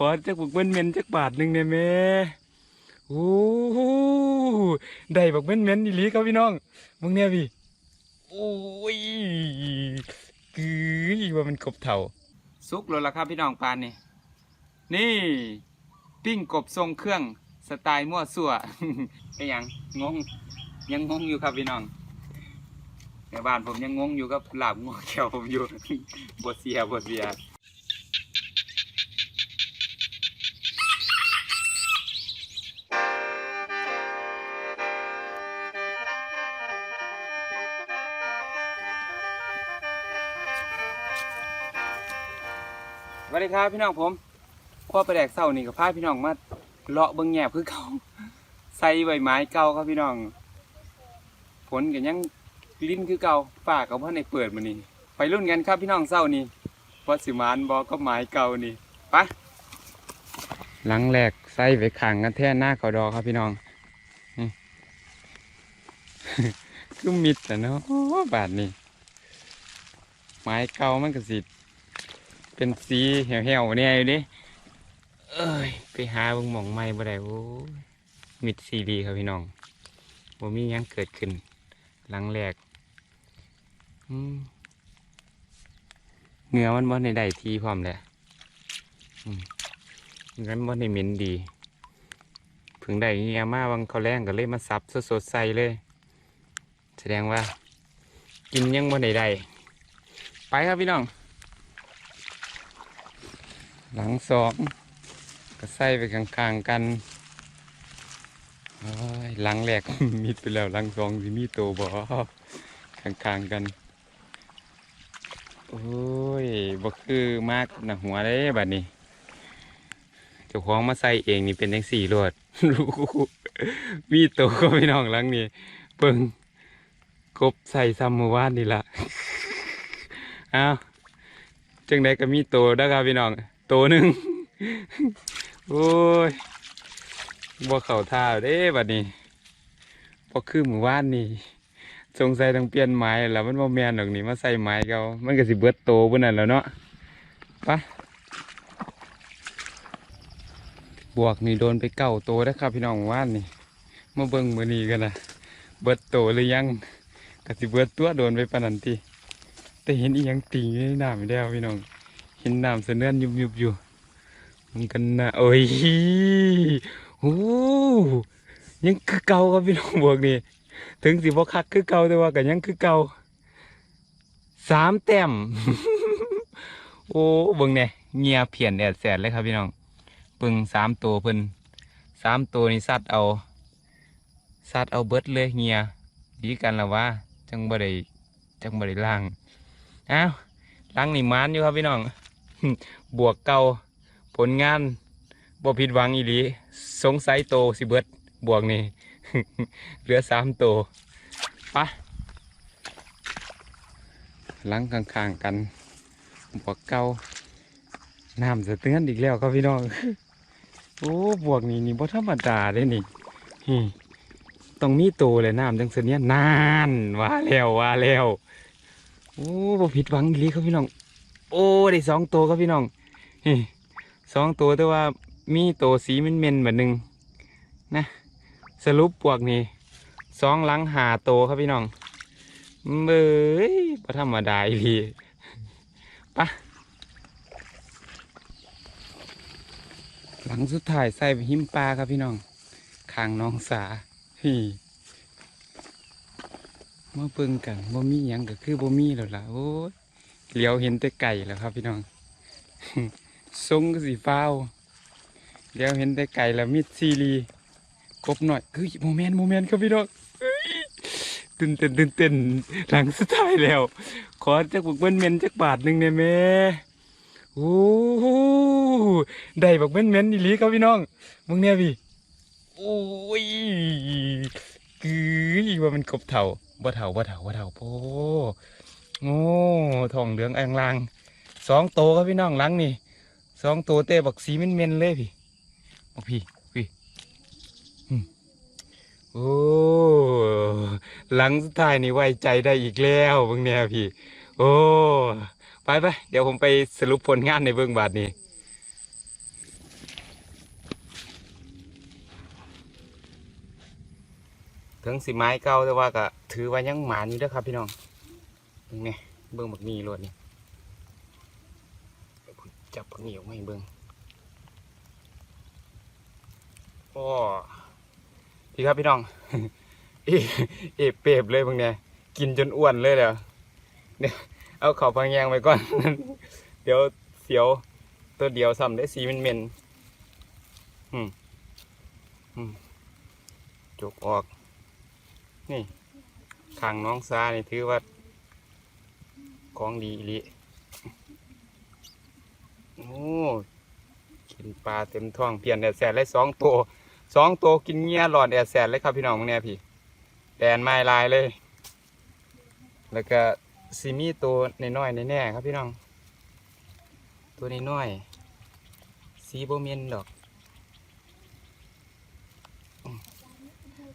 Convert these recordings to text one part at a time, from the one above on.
ขอจักบักเม้นเมนจักบาทหนึ่งเนี่ยแม่โอ้โหได้บักเม้นเมนอีหลีครับพี่น้องมึงเนี่ยพี่โอ้ยกือว่ามันกบเถ่าสุกแล้วล่ะครับพี่น้องปานนี่นี่ปิ้งกบทรงเครื่องสไตล์มั่วซั่วเป็นหยังงงยังงงอยู่ครับพี่น้องในบ้านผมยังงงอยู่กับหลาบงัวแขวผมอยู่บทเสียบทเสีย สวัสดีครับพี่น้องผมพ่อประแดกเศร้านี่กับพาพี่น้องมาเลาะเบิ้งแง่คือเขาใส่ใบไม้เก่าครับพี่น้อง ผลกันยังลิ้นคือเก่าปากกับพ่อในเปิดมานี่ไปรุ่นกันครับพี่น้องเศร้านี่ว่าสิมานบอกก็ไม้เก่านี่ไปหลังแรกใส่ไปขังกันแท่หน้าเขาดอครับพี่น้องนี่คือมิดแต่เนาะบาทนี่ไม้เก่ามันก็สิ เป็นสีเหี่ยวๆเนี่ยอยู่ดิเอ้ยไปหาบิ่งหม่องไม้บ่ได้โอ้มิดซีดีครับพี่น้องบ่มียังเกิดขึ้น หลังแรกเหงือมันบ่ในได้ทีพร้อมแหละงั้นบ่ในเหม็นดีพิ่งได้เงี้ยมาวังเขาแรงก็เลยมาซับสดๆใส่เลย แสดงว่า กินยังบ่ในได้ไปครับพี่น้อง หลังสองก็ใส่ไปกลางๆกันหลังแรกมีดไปแล้วหลังสองสิมีโตบ่กลางๆกันโอ้ยบ่คือมากนักหัวเลยบัดนี้เจ้าของมาใส่เองนี่เป็นจังสี่โลดรู้มีโตก็พี่น้องหลังนี้เปิงกบใส่ซ้ำมือวานนี่ละอ้าวจังใดก็มีโตเด้ครับพี่น้อง โตหนึ่งโอ้ยบ่เข่าท่าเด้บัดนี้พอคือหมู่บ้านนี่สงสัยต้องเปลี่ยนไม้แล้วมันบ่แม่นดอกนี่มาใส่ไม้เก่ามันก็สิเบิดโตเบิ่นนั่นแล้วเนาะปะบวกนี่โดนไปเก่าโตแล้วครับพี่น้องหมู่านนี่มาเบิ่งมือนี้กันนะเบิดโตหรือยังก็สิเบิดตัวโดนไปปนนั้นติแต่เห็นอีหยังติงอยู่ในน้ำอยู่แล้วพี่น้อง เห็นน้ำเสนเนื่อนยุบยุบอยู่มันกันนะโอ้ยโอ้ยังคือเก่าครับพี่น้องบวกนี่ถึงสิบ่คักคือเก่าแต่ว่าก็ยังคือเก่าสามแต้มโอ้เบิ่งเนี่ยเงียเพียนแอดแสดเลยครับพี่น้องเบิ่งสามตัวเพิ่นสามตัวนี่สัตว์เอาสัตว์เอาเบิดเลยเงียดีกันแล้วว่าจังบ่ได้จังบ่ได้ล่างอ้าวล้างนี่มานอยู่ครับพี่น้อง บวกเก่าผลงานบ่ผิดหวังอีหลีสงสัยโตสิเบิดบวกนี่ เหลือสามโตปะหลังข้างๆกัน บวกเก่าน้ำสะเตือนอีกแล้วครับพี่น้องโอ้บวกนี่นี่บ่ธรรมดาเลยนี่ต้องมีโตเลยน้ำจังเสเนี้ยนานว่าแล้วว่าแล้วโอ้บ่ผิดหวังอีหลีครับพี่น้อง โอ้ได้สองตัวครับพี่น้องสองตัวแต่ว่ามีตัวสีเม็นแบบหนึ่งนะ สรุปพวกนี้สองหลังหาโตวครับพี่น้องเบ้ยพระธรรมดาอีพีปะหลังสุดท้ายใส่หิมปลาครับพี่น้องคางน้องสาฮีมาเบิ่งกันบ่มีหยังก็คือบ่มีแล้วล่ะโอ้ เลี้ยวเห็นแต่ไก่แล้วครับพี่น้องทรงก็สีฟ้าวเลี้ยวเห็นแต่ไก่แล้วมิดซีรีกบหน่อยเฮ้ยโมเมนต์โมเมนต์ครับพี่น้องเฮ้ยตื่นเต้นตื่นเต้นหลังสุดท้ายแล้ว ขอจักบักเบิ้นเมนจักบาทหนึ่งเนี่ยแม่โอ้โหได้บักเบิ้นเมนอีลีครับพี่น้องมึงเนี่ยพี่โอ้ยกือว่ามันกบเถ่าบ่เถ่าบ่เถ่าบ่เถ่าโพ โอ้ทองเหลืองแองลางสองโตครับพี่น้องลังนี่สองโตเตะบักสีเม็นๆเลยพี่บอกพี่พี่โอ้หลังสุดท้ายนี่ไว้ใจได้อีกแล้วเบิ่งเนี่ยพี่ โอ้ไปไปเดี๋ยวผมไปสรุปผลงานในเบื้องบาทนี้ถึงสิไม้เก่าแต่ว่าก็ถือว่ายังหมานอยู่ด้วยครับพี่น้อง เบิ่งนี่เบิ่งบักมี่รดนี่เดี๋ยวผมจับบักหมี่ออกมาให้เบิ่งโอ้พี่ครับพี่น้อง เอเอเปรบเลยบางเนี่ยกินจนอ้วนเลยแล้วเดี๋ยวเอาเข่าพังแยงไปก่อน เดี๋ยวเสียวตัวเดียวซ้ำได้สีเหม็นๆอืมอืมจกออก นี่ขางน้องซานี่ถือว่า ของดีอีลิโอ้กินปลาเต็มท้องเปลี่ยนแดดแสดเลยสองตัวสองตัวกินเงี้ยหลอดแดดแสดเลยครับพี่น้องมึงเนี่ยพี่แดนไม้ลายเลย แล้วก็ซีมีตัวน้อยๆแน่ๆครับพี่น้อง ตัวน้อยๆสีโบเมนดอก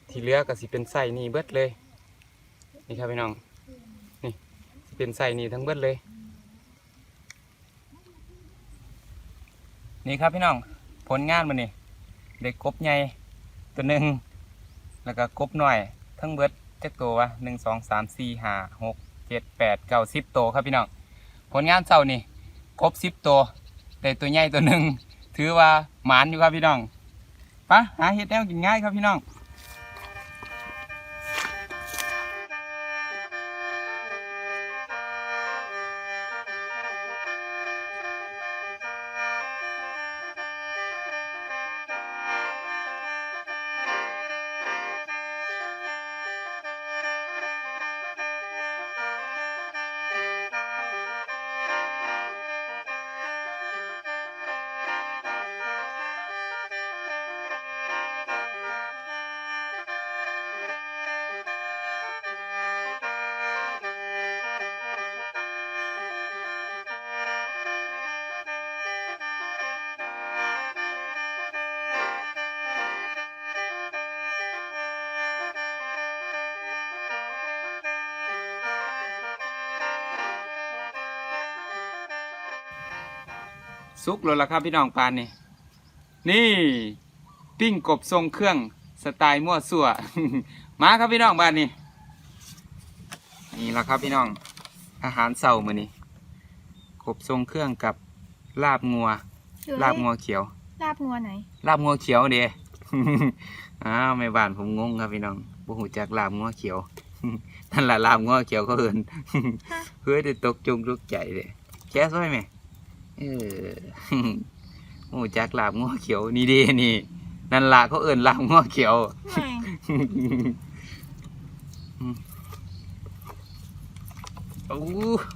ที่เหลือก็สิเป็นไส้นี่เบิดเลย นี่ครับพี่น้อง เป็นไส้นี่ทั้งเบิดเลย นี่ครับพี่น้องผลงานมันนี่เด็กกบใหญ่ตัวหนึ่งแล้วก็กบหน่อย ทั้งเบิดเจ็ดตัววะหนึ่งสองสามสี่ห้าหกเจ็ดแปดเก้าสิบตัวครับพี่น้องผลงานเช้านี่กบสิบตัวแต่ตัวใหญ่ตัวหนึ่งถือว่าหมานอยู่ครับพี่น้องไปะหาเห็ดแนวกินง่ายครับพี่น้อง สุกแล้วล่ะครับพี่น้องปานนี่นี่ปิ้งกบทรงเครื่องสไตล์มั่วสั่วมาครับพี่น้องบ้านนี้นี่ละครับพี่น้องอาหารเสาร์มื้อนี้กบทรงเครื่องกับลาบงัว ลาบงัวเขียว ลาบงัวไหน ลาบงัวเขียวเด้อ้าวไม่บ้านผมงงครับพี่น้องบ่หูจักลาบงัวเขียวนั่นแหละลาบงัวเขียวเขาเอินฮะเฮ้ยได้ตกจงลุกใจเลยแค่ซ้อยไหม เออหูจักลาบงัวเขียวนี่ดีนี่ นั่นละเขาเอินลาบงัวเขียวโอ้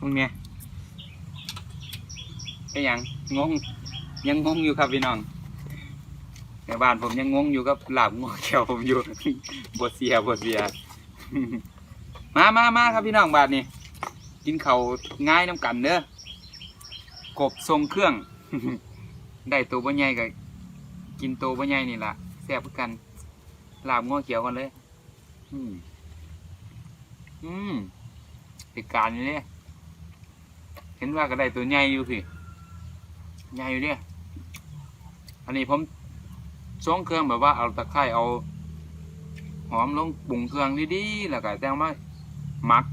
มึงเนี่ยก็ยังงง ยังงงอยู่ครับพี่น้องในบ้านผมยังงงอยู่กับหลาบงัวเขียวผมอยู่บทเสียบทเสีย มามามาครับพี่น้องบ้านนี้กินเขาง่ายน้ำกันเด้อ กบทรงเครื่อง ได้ตัวบ่ใหญ่ก็กินตัวบ่ใหญ่นี่ล่ะแซ่บคือกันลาบงัวเขียวกันเลย อืมอืมเหตุการนี้เนี่ยเห็นว่าก็ได้ตัวใหญ่อยู่พี่ใหญ่อยู่เนี่ยอันนี้ผมส่งเครื่องแบบว่าเอาตะไคร้เอา หอมลงปรุงเครื่องดีๆแล้วก็แจ้งมาหมัก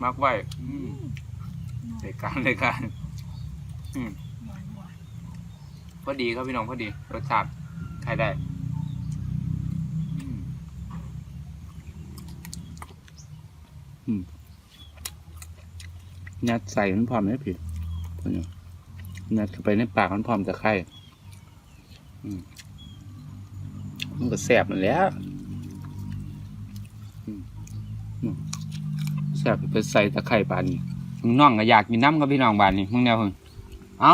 หมักไว้อืม เหตุการณ์เหตุการอืมพอดีครับพี่น้องพอดีรสชาติใครได้อืมอืมยัดใส่มันพร้อมไหมพี่เนี่ยยัดเข้าไปในปากมันพร้อมจะไข่มันก็แสบมันแล้วแสบไปใส่ตะไคร่ปานนี้ มึงน้องก็อยากกินน้ำกับพี่น้องบ้านนี้มึงแนวเพิ่งเอา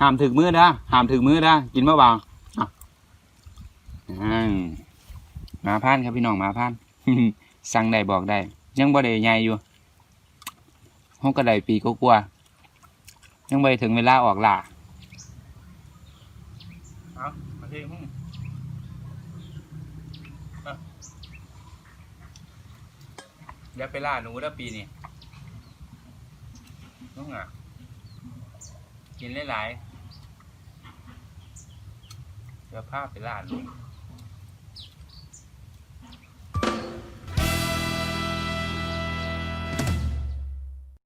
ห้ามถึกมือนะห้ามถึกมือนะกินเบาๆอะอืมาพานครับพี่น้องมาพานสั่งได้บอกได้ ยังบ่ได้ใหญ่อยู่ห้องกระไดปีก็กลัวยังไม่ถึงเวลาออกล่าเอามาเทมึง อย่าไปล่าหนูแล้วปีนี้น้องอะกินหลายๆเดี๋ยวพาไปล่าหนู